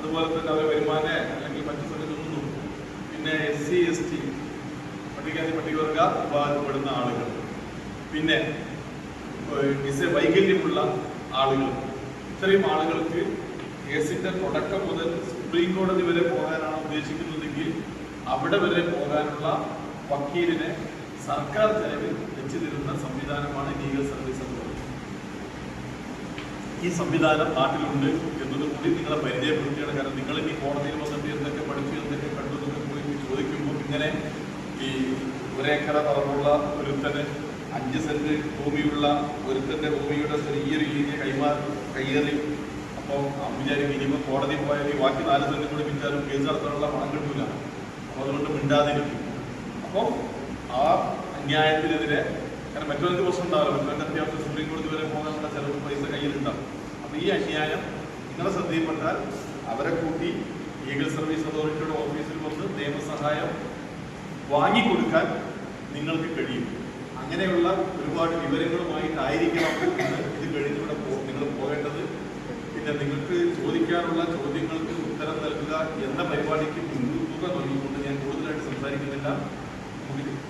അതുപോലെ തന്നെ അവരെ വരുമാന അല്ലെങ്കിൽ മറ്റു സ്ഥലത്തൊന്നും പിന്നെ എസ് സി എസ് ടി പട്ടികജാതി പട്ടികവർഗ വിഭാഗത്തിൽപ്പെടുന്ന ആളുകൾ. പിന്നെ വിസ വൈകല്യമുള്ള ആളുകൾ. ഇത്രയും ആളുകൾക്ക് കേസിന്റെ തുടക്കം മുതൽ സുപ്രീം കോടതി വരെ പോകാനാണ് ഉദ്ദേശിക്കുന്നതെങ്കിൽ അവിടെ വരെ പോകാനുള്ള വക്കീലിനെ സർക്കാർ ചെലവിൽ വെച്ചു തരുന്ന സംവിധാനമാണ് ലീഗൽ സർവീസ് ഈ സംവിധാനം നാട്ടിലുണ്ട് എന്നത് കൂടി നിങ്ങളെ പരിചയപ്പെടുത്തിയാണ്. കാരണം നിങ്ങൾ ഇനി കോടതിയിൽ വന്നിട്ട് എന്തൊക്കെ പഠിച്ചു എന്തൊക്കെ കണ്ടു എന്നൊക്കെ പോയി ചോദിക്കുമ്പോൾ ഇങ്ങനെ ഈ ഒരേക്കര പറമ്പുള്ള ഒരുത്തന് അഞ്ച് സെന്റ് ഭൂമിയുള്ള ഒരുത്തന്റെ ഭൂമിയുടെ ചെറിയൊരു രീതിയെ കൈമാറി കയ്യേറി. അപ്പോൾ വിചാരിക്കും ഇനിയിപ്പോൾ കോടതി പോയാൽ ഈ ബാക്കി നാല് സെന്റ് കൂടി വിചാരം കേസ് നടത്താനുള്ള പണം കിട്ടൂല. അപ്പോൾ അതുകൊണ്ട് മിണ്ടാതിരിക്കും. അപ്പോൾ ആ അന്യായത്തിനെതിരെ കാരണം മറ്റൊരു പ്രശ്നം ഉണ്ടാവില്ല. മറ്റൊരു അത്യാവശ്യം സുപ്രീം കോടതി വരെ പോകാനുള്ള ചിലവ് പൈസ കയ്യിലുണ്ടാവും. അപ്പോൾ ഈ അന്യായം നിങ്ങളെ ശ്രദ്ധയിൽപ്പെട്ടാൽ അവരെ കൂട്ടി ലീഗൽ സർവീസ് അതോറിറ്റിയുടെ ഓഫീസിൽ വന്ന് നിയമസഹായം വാങ്ങിക്കൊടുക്കാൻ നിങ്ങൾക്ക് കഴിയും. അങ്ങനെയുള്ള ഒരുപാട് വിവരങ്ങളുമായിട്ടായിരിക്കണം ഇത് കഴിഞ്ഞിവിടെ ഇവിടെ നിങ്ങൾ പോകേണ്ടത്. പിന്നെ നിങ്ങൾക്ക് ചോദിക്കാനുള്ള ചോദ്യങ്ങൾക്ക് ഉത്തരം നൽകുക എന്ന പരിപാടിക്ക് മുൻതൂക്കം നൽകിക്കൊണ്ട് ഞാൻ കൂടുതലായിട്ട് സംസാരിക്കുന്നില്ല.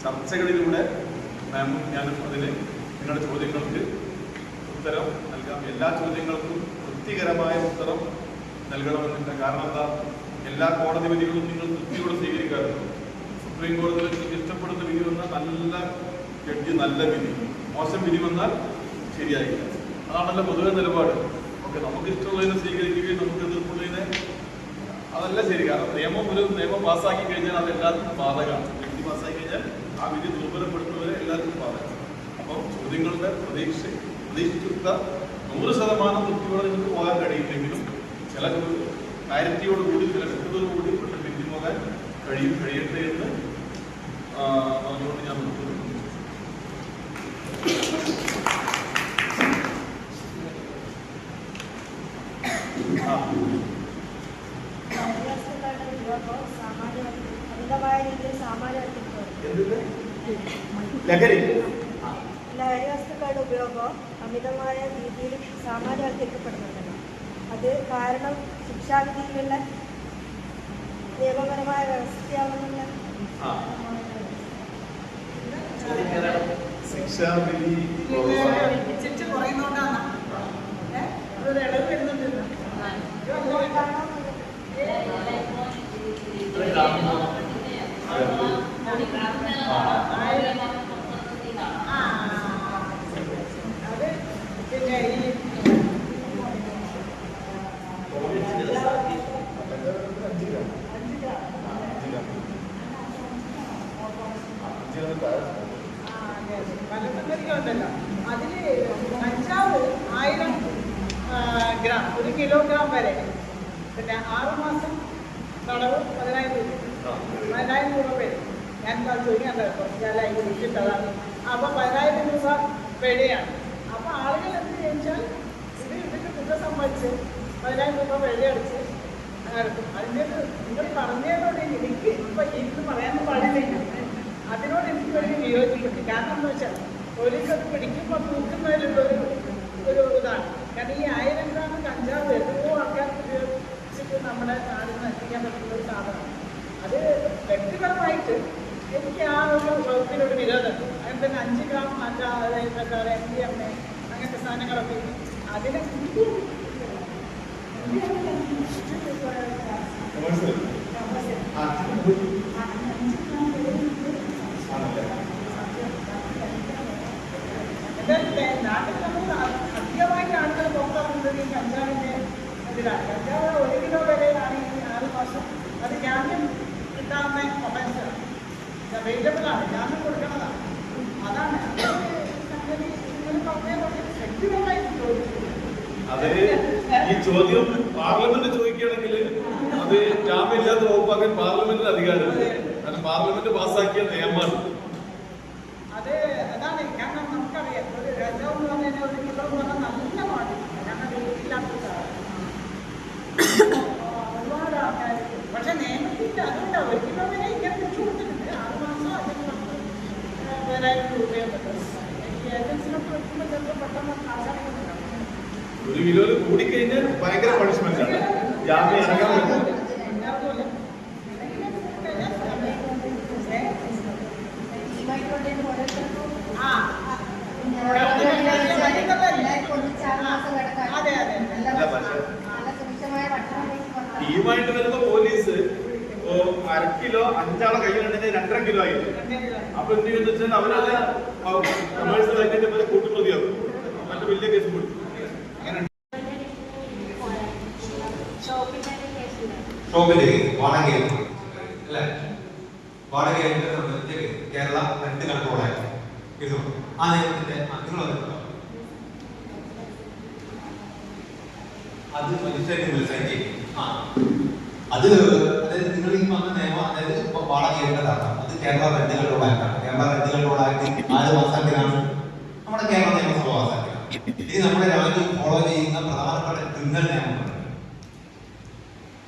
ചർച്ചകളിലൂടെ മാമും ഞാനും അതിന് നിങ്ങളുടെ ചോദ്യങ്ങൾക്ക് ഉത്തരം നൽകാം. എല്ലാ ചോദ്യങ്ങൾക്കും തൃപ്തികരമായ ഉത്തരം നൽകണമെന്നില്ല. കാരണം എന്താ? എല്ലാ കോടതി വിധികളും നിങ്ങൾ തൃപ്തിയോടെ സ്വീകരിക്കാറുണ്ട്. സുപ്രീം കോടതി നിങ്ങൾക്ക് ഇഷ്ടപ്പെടുന്ന വിധി വന്നാൽ നല്ല ജഡ്ജി നല്ല വിധി. മോശം വിധി വന്നാൽ ശരിയായില്ല. അതാണല്ലോ പൊതുവെ നിലപാട്. ഓക്കെ നമുക്ക് ഇഷ്ടമുള്ളതിനെ സ്വീകരിക്കുകയും നമുക്ക് എതിർപ്പുള്ളതിനെ അതല്ല ശരി കാരണം നിയമം ഒരു നിയമം പാസ്സാക്കി കഴിഞ്ഞാൽ അത് ബാധകമാണ്. വിധി പാസ്സാക്കി കഴിഞ്ഞാൽ ആ വിധി ദുർബലപ്പെടുത്തുന്നവരെ എല്ലാവർക്കും ബാധകമാണ് അപ്പം ചോദ്യങ്ങളുടെ പ്രതീക്ഷ പ്രതീക്ഷിച്ച നൂറ് ശതമാനം തൃപ്തിയോടെ നിങ്ങൾക്ക് പോകാൻ കഴിയില്ലെങ്കിലും ചില കാര്യത്തിയോടുകൂടി ചില കൂടി പെട്ടെന്ന് പോകാൻ കഴിയും കഴിയട്ടെ എന്ന് ആ, പറഞ്ഞുകൊണ്ട് ഞാൻ നിർത്തുന്നു ആ അഭ്യാസക്കാരുടെ ഉപയോഗം സാമാന്യ അമിതമായ രീതിയിൽ സാമാന്യവൽക്കരിക്കപ്പെടുന്നു എന്തിന്റെ ലഹരി. ലഹരി വസ്തുക്കളുടെ ഉപയോഗം അമിതമായ രീതിയിൽ സാമാന്യവൽക്കരിക്കപ്പെടുന്നുണ്ടല്ലോ. അത് കാരണം ശിക്ഷാവിധിയിലുള്ള നിയമപരമായ വ്യവസ്ഥയാണെന്നുള്ള ആ. ശിക്ഷാവിധി ആ അത് പിന്നെ ഈ ആ, അതെ, അതെ. മലസംഗതികളുണ്ടല്ലോ അതിൽ കഞ്ചാവ് ആയിരം ആ, ഗ്രാം ഒരു കിലോഗ്രാം വരെ പിന്നെ ആറ് മാസം തടവ് പതിനായിരം രൂപ പതിനായിരം രൂപ വരും ഞാൻ ചോദിക്കാൻ കുറച്ചാലായി വിളിച്ചിട്ടതാണ് അപ്പൊ പതിനായിരം രൂപ പിഴയാണ് അപ്പൊ ആളുകൾ എന്ത് ചോദിച്ചാൽ ഇത് ഇതിന്റെ കുറ്റം സംബന്ധിച്ച് പതിനായിരം രൂപ അടിച്ച് നിങ്ങൾ പറഞ്ഞതിനോട് എനിക്ക് ഇപ്പൊ എനിക്ക് പറയാനും പാടില്ല. അതിനോട് എനിക്ക് വലിയ വിയോജിപ്പുണ്ട് കാരണം എന്താ വെച്ചാൽ പോലീസ് അത് പിടിക്കുമ്പോൾ തൂക്കുന്നതിലുള്ള ഒരു ഒരു ഇതാണ്. കാരണം ഈ ആയിരം ഗ്രാം കഞ്ചാവ് എത്രയോ ആൾക്കാർക്ക് ഉപയോഗിച്ചിട്ട് നമ്മുടെ നാടിന് എത്തിക്കാൻ പറ്റുന്ന ഒരു സാധനമാണ് അത് വ്യക്തിപരമായിട്ട് എനിക്ക് ആ ഒരു വകുപ്പിനൊരു വിരോധമുണ്ട് അങ്ങനെ തന്നെ അഞ്ച് ഗ്രാം അതായത് എന്താ പറയുക എം ഡി എം എ അങ്ങനത്തെ സാധനങ്ങളൊക്കെ. അതിന് എന്തായാലും നാട്ടിൽ നമ്മൾ അധികമായിട്ട് ആളുകൾ പുറത്തിറങ്ങുന്നത് ഈ കഞ്ചാവിൻ്റെ ഇതിലാണ് കഞ്ചാവ് ഒരു കിലോ വിലയിലാണ് ഈ ആറ് മാസം അത് ജാമ്യം കിട്ടാവുന്ന ഒഫൻസാണ് അവൈലബിൾ ആണ് ജാമ്യം കൊടുക്കുന്നതാണ് അതാണ് അത് സംഗതി നിങ്ങൾ പറഞ്ഞതുകൊണ്ട് വ്യക്തിപരമായിട്ട് ചോദിച്ചു അതിന് ഈ ചോദ്യം പാർലമെന്റ് ചോദിക്കുകയാണെങ്കിൽ അത് ജാമ്യമില്ലാത്ത വകുപ്പാക്കാൻ പാർലമെന്റിന് അധികാരമുണ്ട്. കാരണം പാർലമെന്റ് പാസ്സാക്കിയ നിയമമാണ്. രാജാവ് എന്ന് പറഞ്ഞാൽ ഒരു കിലോ എന്ന് പറഞ്ഞാൽ നല്ല പാടില്ല കാരണം വീട്ടിലാത്ത ഒരുപാട് ആൾക്കാർ പക്ഷെ നിയമത്തിന്റെ അതുകൊണ്ട് ഒരു കിലോ വരെ ഇങ്ങനെ വെച്ചു കൊടുത്തിട്ടുണ്ട് ആറ് മാസം അതിന് നമുക്ക് പതിനായിരം രൂപയും ഈ ഏജൻസിനൊക്കെ വെക്കുമ്പോൾ ചിലപ്പോൾ പെട്ടെന്ന് ആശാനൊക്കെ ഒരു കിലോയിൽ കൂടിക്കഴിഞ്ഞാൽ ഭയങ്കര പണിഷ്മെന്റ് ആണ്. ജാമ്യം ഇറങ്ങാൻ പറ്റും ടീമായിട്ട് വരുന്ന പോലീസ് അര കിലോ അഞ്ചാളെ കയ്യിലുണ്ടെങ്കിൽ രണ്ടര കിലോ ആയി. അപ്പൊ എന്ത് ചെയ്യുന്ന വെച്ചാൽ അവരത് കമേഴ്സ്യൽ കൂട്ടുപ്രതിയാകും മറ്റു വലിയ കേസ് കൊടുക്കും അങ്ങനെ ഷോപ്പിന്റെ വാടക അല്ലെ വാടക സംബന്ധിച്ച് കേരള രണ്ട് കൺട്രോളായിരുന്നു ഇത് ആ നിയമത്തിന്റെ നിങ്ങൾ അത് മജിസ്ട്രേറ്റ് വിളിച്ചാൽ ആ. അത് അതായത് നിങ്ങൾ ഈ പറഞ്ഞ നിയമം അതായത് വാടക ചെയ്യേണ്ടതാണ്. അത് കേരള റെന്റ് കൺട്രോൾ ആക്ടാണ് കേരള റെന്റ് കൺട്രോൾ ആക്ട് ആര് പാസ്സാക്കിയതാണ്? നമ്മുടെ കേരള നിയമസഭ പാസ്സാക്കിയതാണ്. ഇനി നമ്മുടെ രാജ്യം ഫോളോ ചെയ്യുന്ന പ്രധാനപ്പെട്ട ക്രിമിനൽ നിയമങ്ങളുണ്ട്.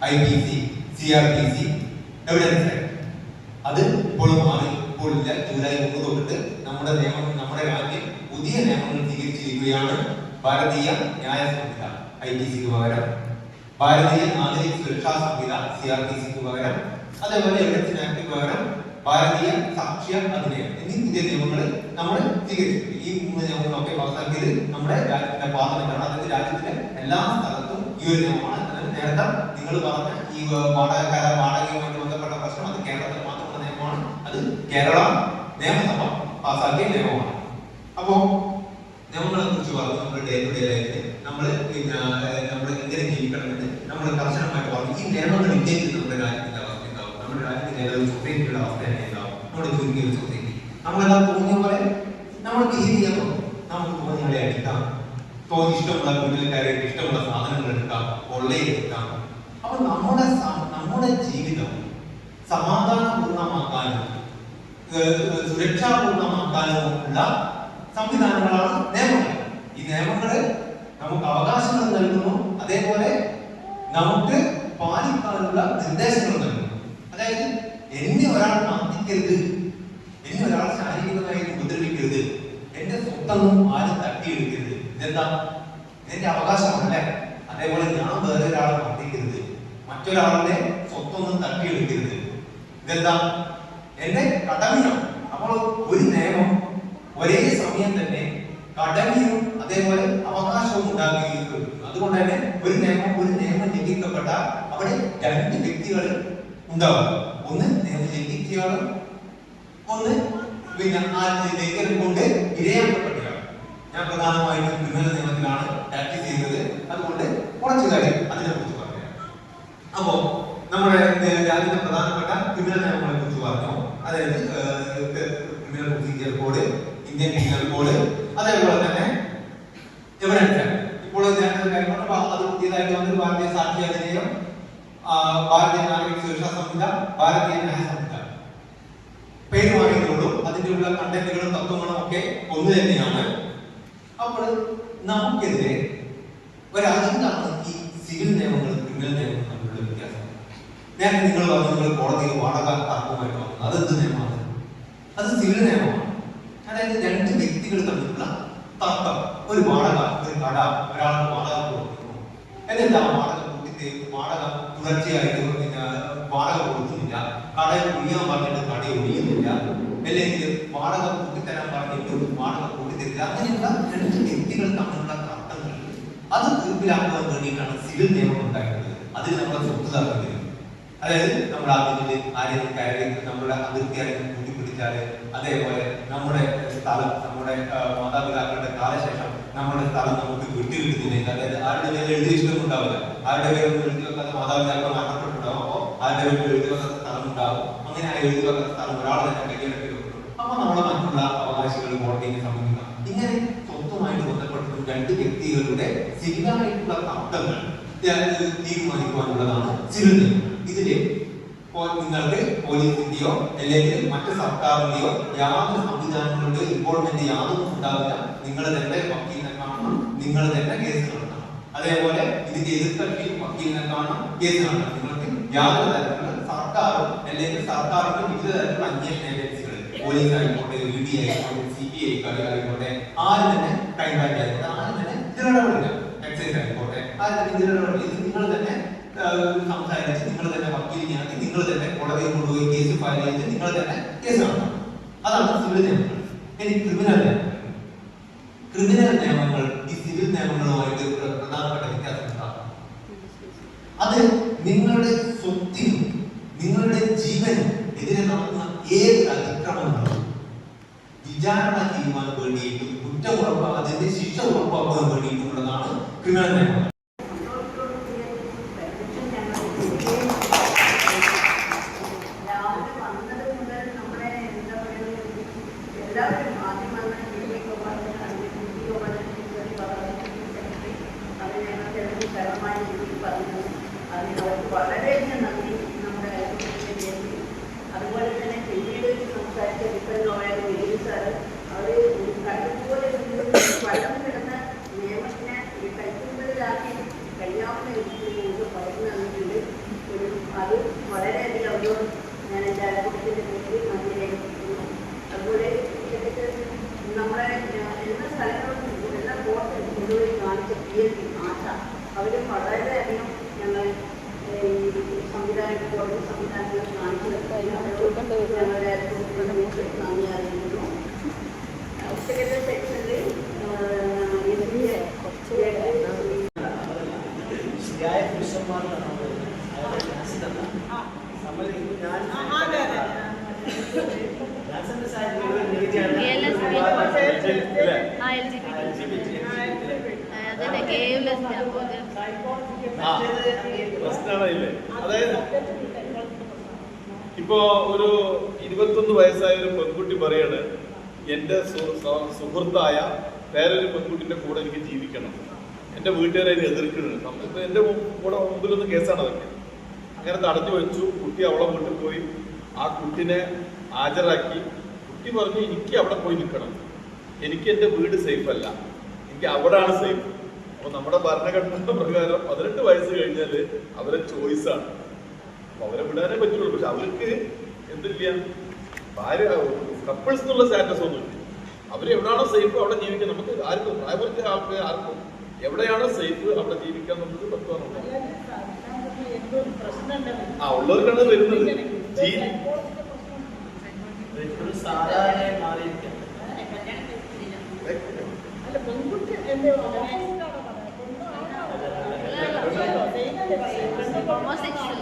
I P C C R P C evidence അത് ഇപ്പോഴും മാറി ഇപ്പോൾ ഇല്ല ജൂലൈ മൂന്ന് തൊട്ടിട്ട് നമ്മുടെ നിയമം നമ്മുടെ രാജ്യം പുതിയ നിയമങ്ങൾ സ്വീകരിച്ചിരിക്കുകയാണ്. ഭാരതീയ ന്യായ സംഹിത ഐ ടി സിക്ക് പകരം. ഭാരതീയ ആധുനിക സുരക്ഷാ സംഹിത സി ആർ ടി സിക്ക് പകരം. അതേപോലെ എവിഡൻസ് ആക്ടിന് പകരം ഭാരതീയ സാക്ഷ്യ അധിനിയം എന്നീ പുതിയ നിയമങ്ങൾ നമ്മൾ സ്വീകരിച്ചു ഈ മൂന്ന് നിയമങ്ങളൊക്കെ പാസ്സാക്കിയത് നമ്മുടെ രാജ്യത്തിന്റെ പാർലമെന്റാണ് അതായത് രാജ്യത്തിലെ എല്ലാ സ്ഥലത്തും ഈ ഒരു നിയമമാണ്. നേരത്തെ നിങ്ങൾ പറഞ്ഞ ഈ വാടകക്കാര വാടകയുമായിട്ട് ബന്ധപ്പെട്ട പ്രശ്നം അത് കേരളത്തിൽ മാത്രമുള്ള നിയമമാണ്. അത് കേരള നിയമസഭ പാസ്സാക്കിയ നിയമമാണ് അപ്പോ നിയമങ്ങളെ കുറിച്ച് പറഞ്ഞു നമ്മുടെ ഡേ ടു ഡേ ലൈഫിൽ നമ്മൾ പിന്നെ നമ്മൾ എങ്ങനെ ജീവിക്കണമെന്ന് നമ്മൾ കർശനമായിട്ട് പറഞ്ഞു. ഈ നിയമങ്ങൾ ഇല്ലെങ്കിൽ നമ്മുടെ രാജ്യത്തിന്റെ അവസ്ഥ ഉണ്ടാവും നമ്മുടെ രാജ്യത്തിന്റെ ഏതൊരു സൊസൈറ്റിയുടെ അവസ്ഥ തന്നെ ഉണ്ടാവും നമ്മുടെ ചുരുങ്ങിയ സൊസൈറ്റി നമ്മളെല്ലാം തോന്നിയ പോലെ നമ്മൾ ബിഹേവ് തുടങ്ങും നമുക്ക് തോന്നിയ എടുക്കാം. തോന്നി ഇഷ്ടമുള്ള വീട്ടിൽ കയറിയിട്ട് ഇഷ്ടമുള്ള സാധനങ്ങൾ എടുക്കാം. കൊള്ളയെടുക്കാം അപ്പൊ നമ്മുടെ നമ്മുടെ ജീവിതം സമാധാനപൂർണമാക്കാനും ഉള്ള സംവിധാനങ്ങളാണ് നിയമങ്ങൾ. ഈ നിയമങ്ങൾ നമുക്ക് അവകാശങ്ങൾ നൽകുന്നു. അതേപോലെ നമുക്ക് പാലിക്കാനുള്ള നിർദ്ദേശങ്ങൾ നൽകുന്നു. അതായത് എന്നെ ഒരാൾ മർദ്ദിക്കരുത് എന്നെ ഒരാൾ ശാരീരികമായി ഉപദ്രവിക്കരുത്. എന്റെ സ്വത്തൊന്നും ആരും തട്ടിയെടുക്കരുത്. ഇതെന്താ? എന്റെ അവകാശമാണല്ലേ അതേപോലെ ഞാൻ വേറെ ഒരാളെ മർദ്ദിക്കരുത് മറ്റൊരാളുടെ സ്വത്തൊന്നും തട്ടിയെടുക്കരുത്. ഇതെന്താ? എന്റെ കടമയാണ് അപ്പോൾ ഒരു നിയമം ഒരേ സമയം തന്നെ കടമയും അതേപോലെ അവകാശവും ഉണ്ടാകുകയും അതുകൊണ്ട് തന്നെ ഒരു നിയമം ഒരു നിയമം ലംഘിക്കപ്പെട്ട അവിടെ രണ്ട് വ്യക്തികൾ ഉണ്ടാവും. ഒന്ന് നിയമം ലംഘിക്കുകയാണ് ഒന്ന് പിന്നെ ആ ലംഘനം കൊണ്ട് ഇരയാക്കപ്പെട്ടയാൾ ഞാൻ പ്രധാനമായിട്ടും ക്രിമിനൽ നിയമത്തിലാണ് പ്രാക്ടീസ് ചെയ്യുന്നത്. അതുകൊണ്ട് കുറച്ച് കാര്യം അതിനെ കുറിച്ച് പറയാം. അപ്പോ നമ്മുടെ രാജ്യത്തെ പ്രധാനപ്പെട്ട ക്രിമിനൽ നിയമങ്ങളെ കുറിച്ച് പറഞ്ഞു? അതായത് criminal procedure code Indian criminal code അതേപോലെ തന്നെ ആക്ട് ഇപ്പോൾ നേരത്തെ കാര്യം പറഞ്ഞപ്പോൾ അത് പുതിയതായിട്ട് വന്നത് ഭാരതീയ സാക്ഷി അധിനിയം ഭാരതീയ നാഗരിക സുരക്ഷാ സംഹിത ഭാരതീയ ന്യായ പേര് മാറിയതുള്ളൂ അതിന്റെ ഉള്ള കണ്ടന്റുകളും തത്വങ്ങളും ഒക്കെ ഒന്ന് തന്നെയാണ്. അപ്പോൾ നമുക്കെതിരെ ഒരതിനാണ് ഈ സിവിൽ നിയമങ്ങളും ക്രിമിനൽ നിയമങ്ങളും തമ്മിലുള്ള വ്യത്യാസം നേരത്തെ നിങ്ങൾ പറഞ്ഞു നിങ്ങൾ കോടതിയിൽ വാടക തർക്കമായിട്ട് വന്നത് അതെന്ത് നിയമമാണ്? അത് സിവിൽ നിയമമാണ്. അതായത് രണ്ട് വ്യക്തികൾ തമ്മിലുള്ള തർക്കം. ഒരു വാടക ഒരു കട ഒരാൾക്ക് വാടക കൊടുക്കുന്നു. എന്നിട്ട് ആ വാടക കൂട്ടി വാടക തുടർച്ചയായിട്ട് പിന്നെ വാടക കൊടുക്കുന്നില്ല. കടയിൽ ഒഴിയാൻ പറഞ്ഞിട്ട് കട ഒഴിയുന്നില്ല. അല്ലെങ്കിൽ വാടക കൂട്ടിത്തരാൻ പറഞ്ഞിട്ട് വാടക കൂട്ടിത്തരില്ല അങ്ങനെയുള്ള രണ്ട് വ്യക്തികൾ തമ്മിലുള്ള തർക്കങ്ങൾ. അത് തീർപ്പിലാക്കുവാൻ വേണ്ടിയിട്ടാണ് സിവിൽ നിയമം ഉണ്ടായിട്ടുള്ളത് അതിൽ നമ്മുടെ സ്വത്ത് തർക്കം വരും. അതായത് നമ്മുടെ അതിന്റെ ആരെങ്കിലും കയറി നമ്മുടെ അതിർത്തി ആരെങ്കിലും കൂട്ടിപ്പിടിച്ചാൽ അതേപോലെ നമ്മുടെ സ്ഥലം നമ്മുടെ മാതാപിതാക്കളുടെ കാലശേഷം നമ്മുടെ സ്ഥലം നമുക്ക് വിട്ടുകിട്ടുന്നില്ലെങ്കിൽ അതായത് ആരുടെ പേര് എഴുതി വെച്ചിട്ടൊന്നും ഉണ്ടാവില്ല. ആരുടെ പേരൊന്നും എഴുതി വെക്കാതെ മാതാപിതാക്കൾ മരണപ്പെട്ടിട്ടുണ്ടാവും. അപ്പോൾ ആരുടെ പേര് എഴുതി വെക്കാത്ത സ്ഥലം ഉണ്ടാവും. അങ്ങനെ ആ എഴുതി വെക്കാത്ത സ്ഥലം ഒരാൾ തന്നെ കൈയ്യടക്കി വെക്കും അപ്പൊ നമ്മളെ മറ്റുള്ള അവകാശികൾ കോടതിയെ സമീപിക്കാം ഇങ്ങനെ സ്വത്തുമായിട്ട് ബന്ധപ്പെട്ട് രണ്ട് വ്യക്തികളുടെ സിവിലായിട്ടുള്ള തർക്കങ്ങൾ ഇത് തീരുമാനിക്കുവാനുള്ളതാണ് സിവിൽ നിയമം ഇപ്പോൾ നിങ്ങൾക്ക് പോലീസിന്റെയോ അല്ലെങ്കിൽ മറ്റു സർക്കാരിന്റെയോ യാതൊരു സംവിധാനങ്ങളുടെ ഇൻവോൾവ്മെന്റ് യാതൊന്നും ഉണ്ടാവില്ല. നിങ്ങൾ തന്നെ വക്കീലിനെ കാണണം നിങ്ങൾ തന്നെ കേസ് നടത്തണം. അതേപോലെ ഇതിന്റെ എതിർക്കക്ഷി വക്കീലിനെ കാണണം കേസ് നടത്തണം. നിങ്ങൾക്ക് യാതൊരു തരത്തിലുള്ള സർക്കാരും അല്ലെങ്കിൽ സർക്കാരിന്റെ വിവിധ തരത്തിലുള്ള അന്വേഷണ ഏജൻസികൾ പോലീസ് ആയിക്കോട്ടെ യു ഡി ആയിക്കോട്ടെ സി ബി ഐ ആയിക്കോട്ടെ ആരും തന്നെ ക്രൈം ബാങ്ക് ആയിക്കോട്ടെ ആരും തന്നെ ഇതിലിടപെടില്ല. എക്സൈസ് ആയിക്കോട്ടെ ആരും തന്നെ ഇതിലിടപെടില്ല. ഇത് നിങ്ങൾ തന്നെ സംസാരിച്ച് നിങ്ങൾ തന്നെ വക്കീലിനെയാക്കി നിങ്ങൾ തന്നെ കോടതിയിൽ കൊണ്ടുപോയി കേസ് ഫയൽ ചെയ്ത് നിങ്ങൾ തന്നെ കേസ് നടത്തണം. അതാണ് സിവിൽ നിയമങ്ങൾ. ഇനി ക്രിമിനൽ നിയമങ്ങൾ. ക്രിമിനൽ നിയമങ്ങൾ ഈ സിവിൽ നിയമങ്ങളുമായിട്ട് പ്ര- പ്രധാനപ്പെട്ട വ്യത്യാസം അത് നിങ്ങളുടെ സ്വത്തിനും നിങ്ങളുടെ ജീവനും എതിരെ നടക്കുന്ന ഏത് അതിക്രമങ്ങളും വിചാരണ ചെയ്യുവാൻ വേണ്ടിയിട്ടും കുറ്റം ഉറപ്പാക്കുന്നതിന്റെ ശിക്ഷ ഉറപ്പാക്കാൻ വേണ്ടിയിട്ടുള്ളതാണ് ക്രിമിനൽ നിയമങ്ങൾ രാവിലെ വന്നത് മുതൽ നമ്മുടെ എന്താ പറയുക എല്ലാവരും മാധ്യമങ്ങൾ വീഡിയോ പറഞ്ഞു വീഡിയോ അത് ഞങ്ങൾ തെളിവ് ഫലമായ രീതിയിൽ പറഞ്ഞു അതിന് അവർക്ക് വളരെയധികം നന്ദി നമ്മുടെ കാര്യത്തിന്റെ പേരിൽ അതുപോലെ തന്നെ പിന്നീട് സംസാരിച്ച ഡിഫൻസ് ലോയർ വിജയ് സാർ അവർ കണ്ടുപോലെ വെള്ളം കിടന്ന നിയമത്തിനെ ഈ കൈക്കുമ്പിളിലാക്കി കഴിയാവുന്ന രീതിയിൽ നമുക്ക് പറഞ്ഞു തന്നിട്ടുണ്ട് ഒരു അത് വളരെയധികം അവരോട് ഞാൻ എന്റെ അനുഭവത്തിന്റെ പേരിൽ നന്ദി രേഖപ്പെടുത്തുന്നു അതുപോലെ ഇതൊക്കെ നമ്മുടെ ഏഹ്, എല്ലാ സ്ഥലങ്ങളിലും എല്ലാ കോർട്ടിലും കൊണ്ടുപോയി കാണിച്ച പി എസ് സി ആശ അവർ വളരെയധികം ഞങ്ങൾ ഈ സംവിധാനം കോടതി സംവിധാനങ്ങൾ കാണിച്ചു ഞങ്ങളുടെ നന്ദി അറിയിക്കുന്നു ഉച്ചക്കത്തെ സെക്ഷനിൽ ശരിയായ പുരുഷന്മാരാണ് നമ്മൾ ഞാൻ. ക്ലാസ്സിന്റെ സാഹചര്യം KLSP. അല്ലേ? ആ എൽ ജി ബി ടി അതന്നെ കെ എൽ എസ് പി ഇപ്പോ ഒരു ഇരുപത്തൊന്ന് വയസ്സായ ഒരു പെൺകുട്ടി പറയാണ് സ- സുഹൃത്തായ വേറൊരു പെൺകുട്ടിന്റെ കൂടെ എനിക്ക് ജീവിക്കണം. എന്റെ വീട്ടുകാരെ നമ്മളിപ്പോ എന്റെ മു- കൂടെ മുമ്പിലൊന്ന് കേസാണ് അതൊക്കെ. അങ്ങനെ തടഞ്ഞു വെച്ചു. കുട്ടി അവളെ വീട്ടിൽ പോയി. ആ കുട്ടിനെ ഹാജരാക്കി. കുട്ടി പറഞ്ഞു എനിക്ക് അവിടെ പോയി നിൽക്കണം. എനിക്ക് എന്റെ വീട് സേഫ് അല്ല. എനിക്ക് അവിടാണ് സേഫ് അപ്പൊ നമ്മുടെ ഭരണഘടന പ്രകാരം പതിനെട്ട് വയസ്സ് കഴിഞ്ഞാൽ അവരെ ചോയ്സ് ആണ് അപ്പൊ അവരെ വിടാനേ പറ്റുള്ളൂ പക്ഷെ അവർക്ക് എന്തില്ല ഭാര്യ കപ്പിൾസ് എന്നുള്ള സ്റ്റാറ്റസ് ഒന്നുമില്ല അവർ എവിടെയാണോ സേഫ് അവിടെ ജീവിക്കാൻ നമുക്ക് ആർക്കും പ്രായപൂർത്തി ആൾക്ക് ആർക്കും എവിടെയാണോ സേഫ് അവിടെ ജീവിക്കാൻ നമുക്ക് പ്രശ്നമുണ്ടെന്ന് ആ ഉള്ളവർക്കാണ് വരുന്നത് ജീ- ഒരു സാധാരണ മാറിയിരിക്കുകയാണ് കല്യാണം കഴിച്ചിട്ടില്ല അല്ല പെൺകുട്ടി എന്റെ ഹോമോസെക്ഷൽ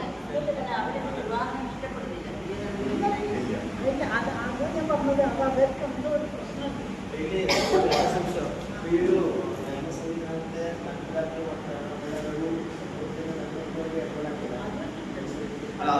അവരെ വിവാഹം ഇഷ്ടപ്പെടുന്നില്ല അത് അത് ഞാൻ പറഞ്ഞത് അപ്പൊ അവർക്ക് എന്തോ ഒരു പ്രശ്നമുണ്ട് ഇതിൽ ഒരു സംശയം. വീട് നിയമസംവിധാനത്തെ നടപ്പിലാക്കി കൊടുത്താൽ ഒരു സമൂഹത്തിന് നല്ലൊരു ഏർപ്പാടാക്കില്ല. അല്ല അത് ഇവർ സ്വാതന്ത്ര്യമായി ബന്ധപ്പെട്ട സംഗതിയല്ല കാരണം ഇത് മുസ്ലിം അങ്ങനെ ബാബുകളോട് ക്രിസ്ത്യാനോ പാർലമെന്റാണ്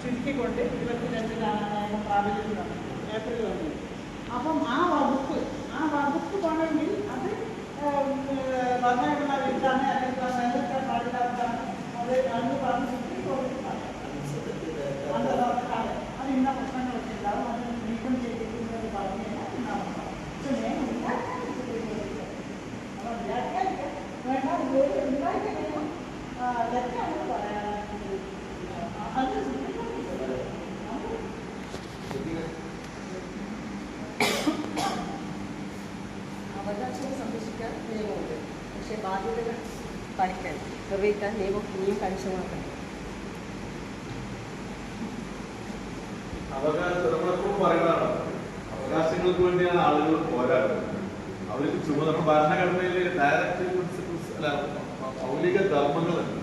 ചുരുക്കിക്കൊണ്ട് ഇരുപത്തിരണ്ടിലാണ് നിയമം പ്രാബല്യത്തിൽ ഏപ്രിൽ വന്നത് അപ്പം ആ വകുപ്പ് ആ വകുപ്പ് വേണമെങ്കിൽ അത് ഭരണഘടന വീട്ടാണ് അല്ലെങ്കിൽ നിലനിൽക്കാൻ പാടില്ലാത്തതാണ് അത് അന്ന് പറഞ്ഞ് സുപ്രീം കോടതി പറഞ്ഞു അത് അതെ. അത് ഇന്ന പ്രശ്നങ്ങളൊക്കെ ഉണ്ടാവും അത് നീക്കം ചെയ്തിരിക്കുന്നത് പറഞ്ഞു കഴിഞ്ഞാൽ ഉണ്ടാവും പക്ഷെ നിയമം ഉണ്ടാക്കാൻ സുപ്രീം കോടതി പറഞ്ഞു. അപ്പോൾ വ്യാഖ്യാനിക്കാൻ വേണ്ട ഒരു ഉണ്ടാക്കിയ നിയമം ആ, തെറ്റാണെന്ന് പറയാൻ അത് സുപ്രീം കോടതി പറഞ്ഞു. അത് അവകാശങ്ങൾ സംരക്ഷിക്കാൻ നിയമമുണ്ട് പക്ഷേ ബാധ്യതകൾ കണിശമാക്കണം അവകാശം നമ്മളെപ്പോഴും പറയുന്നതാണ്. അവകാശങ്ങൾക്ക് വേണ്ടിയാണ് ആളുകൾ പോരാടുന്നത്. അവർക്ക് ചുമതല ഭരണഘടനയിലെ പ്രിൻസിപ്പിൾസ് അല്ല മൗലിക ധർമ്മങ്ങളുണ്ട്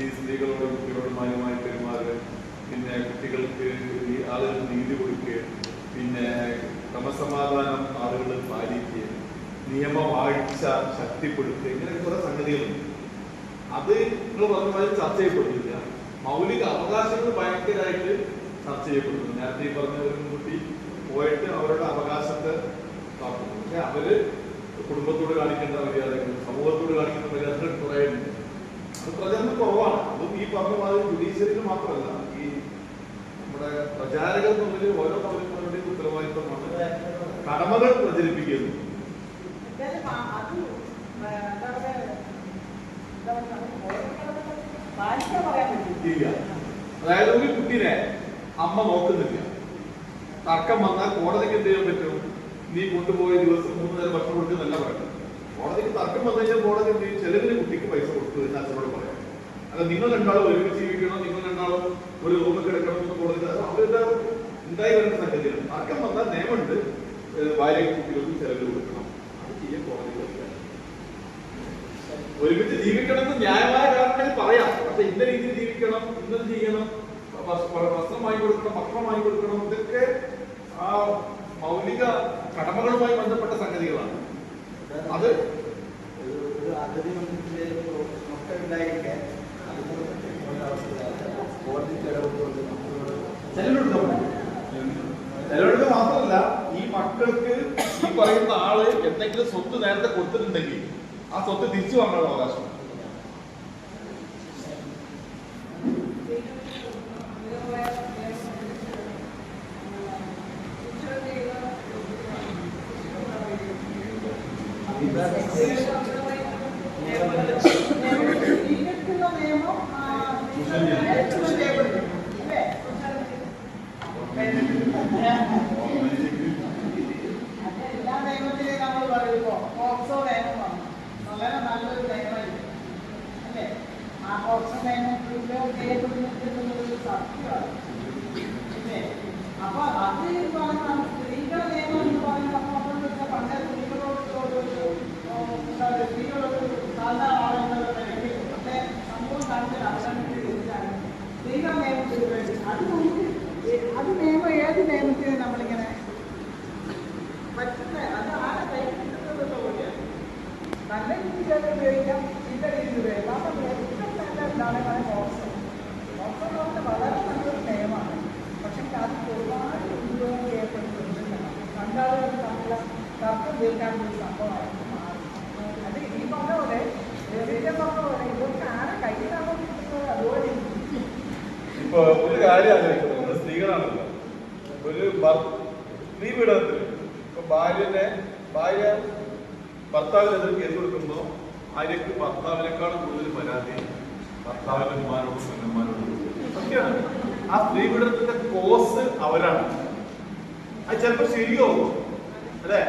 ഈ സ്ത്രീകളോടും കുട്ടികളോടും മാന്യമായി പെരുമാറുക. പിന്നെ കുട്ടികൾക്ക് ഈ ആളുകൾ നീതി കൊടുക്കുക. പിന്നെ ക്രമസമാധാനം ആളുകൾ പാലിക്കുക. നിയമവാഴ്ച ശക്തിപ്പെടുത്തുക. ഇങ്ങനെ കുറെ സംഗതികളുണ്ട്. അത് നിങ്ങൾ പറഞ്ഞ മാതിരി ചർച്ച ചെയ്യപ്പെടുന്നില്ല മൗലിക അവകാശങ്ങൾ ഭയങ്കരമായിട്ട് ചർച്ച ചെയ്യപ്പെടുന്നു. നേരത്തെ ഈ പറഞ്ഞ ഒരു കുട്ടി പോയിട്ട് അവരുടെ അവകാശത്തെ കാക്കുന്നു. പക്ഷെ അവർ കുടുംബത്തോട് കാണിക്കേണ്ട മര്യാദകൾ സമൂഹത്തോട് കാണിക്കേണ്ട മര്യാദകൾ കുറെ അത് പ്രചരണം കുറവാണ്. അതും ഈ പറഞ്ഞ മാതിരി ജുഡീഷ്യറിയിൽ മാത്രമല്ല. ഈ നമ്മുടെ പ്രചാരകർ തമ്മിൽ ഓരോ പൗരന്മാരുടെയും ഉത്തരവാദിത്വമാണ് കടമകൾ പ്രചരിപ്പിക്കുന്നു അതായത് ഒരു കുട്ടീനെ അമ്മ നോക്കുന്നില്ല. തർക്കം വന്നാൽ കോടതിക്ക് എന്ത് ചെയ്യാൻ പറ്റും? നീ കൊണ്ടുപോയ ദിവസം മൂന്ന് നേരം ഭക്ഷണം കൊടുക്കുന്നല്ല പറയുന്നത്. കോടതിക്ക് തർക്കം വന്നു കഴിഞ്ഞാൽ കോടതി എന്ത് ചെയ്യും? ചെലവിന് കുട്ടിക്ക് പൈസ കൊടുത്തു എന്ന് അച്ഛനോട് പറയാം. അല്ല നിങ്ങൾ രണ്ടാളും ഒരുമിച്ച് ജീവിക്കണം നിങ്ങൾ രണ്ടാളും ഒരു റൂമിൽ കിടക്കണം എന്ന് കോടതി അവരുടെ ഉണ്ടായി വരുന്ന സംഗതിയാണ്. തർക്കം വന്നാൽ നിയമമുണ്ട്. ഭാര്യയ്ക്ക് കുട്ടികൾക്ക് ചെലവിന് കൊടുക്കണം അത് ചെയ്യാൻ കോടതി പറ്റില്ല ഒരുമിച്ച് ജീവിക്കണമെന്ന് ന്യായമായ കാരണങ്ങൾ പറയാം. പക്ഷെ ഇന്ന രീതിയിൽ ജീവിക്കണം ഇന്നത് ചെയ്യണം വസ്- വസ്ത്രം വാങ്ങി കൊടുക്കണം ഭക്ഷണം വാങ്ങി കൊടുക്കണം ഇതൊക്കെ ആ മൗലിക കടമകളുമായി ബന്ധപ്പെട്ട സംഗതികളാണ്. അത് ചെലവെടുക്കാൻ ചെലവെടുക്കുക മാത്രമല്ല ഈ മക്കൾക്ക് ഈ പറയുന്ന ആൾ എന്തെങ്കിലും സ്വത്ത് നേരത്തെ കൊടുത്തിട്ടുണ്ടെങ്കിൽ ആ സ്വത്ത് തിരിച്ചു വാങ്ങാനുള്ള അവകാശം അഭിപ്രായ ആ പോക്സോ നിയമം ദുരുപയോഗം ചെയ്യപ്പെടുന്നതിനുള്ളൊരു സത്യമാണ് അല്ലേ അപ്പൊ അത് പറഞ്ഞാൽ സ്ത്രീകളുടെ നിയമം എന്ന് പറയുമ്പോൾ നമ്മൾ വെച്ചാൽ പണ്ട് സ്ത്രീകളോട് ഒരു ഓ, എന്താ പറയുക, സ്ത്രീകളോട് സാധാരണ ആളുകളുടെ നിലയ്ക്ക് പക്ഷേ സമൂഹം കാണിച്ച അവസാനത്തിൽ സ്ത്രീകളുടെ നിയമത്തിൽ വേണ്ടി കാര്യം ആലോചിക്കുന്നത് നിങ്ങൾ സ്ത്രീകളാണല്ലോ ഒരു ഭർ- സ്ത്രീ പീഡനത്തിൽ ഇപ്പൊ ഭാര്യനെ ഭാര്യ ഭർത്താവിനെതിരെ കേസ് കൊടുക്കുമ്പോൾ ഭാര്യക്ക് ഭർത്താവിനേക്കാൾ കൂടുതൽ പരാതി ഭർത്താവിന്റെ ഉമ്മാനോടും ഒക്കെയാണ് ആ സ്ത്രീ പീഡനത്തിന്റെ കോസ് അവരാണ്. അത് ചിലപ്പോൾ ശരിയോ അല്ലേ?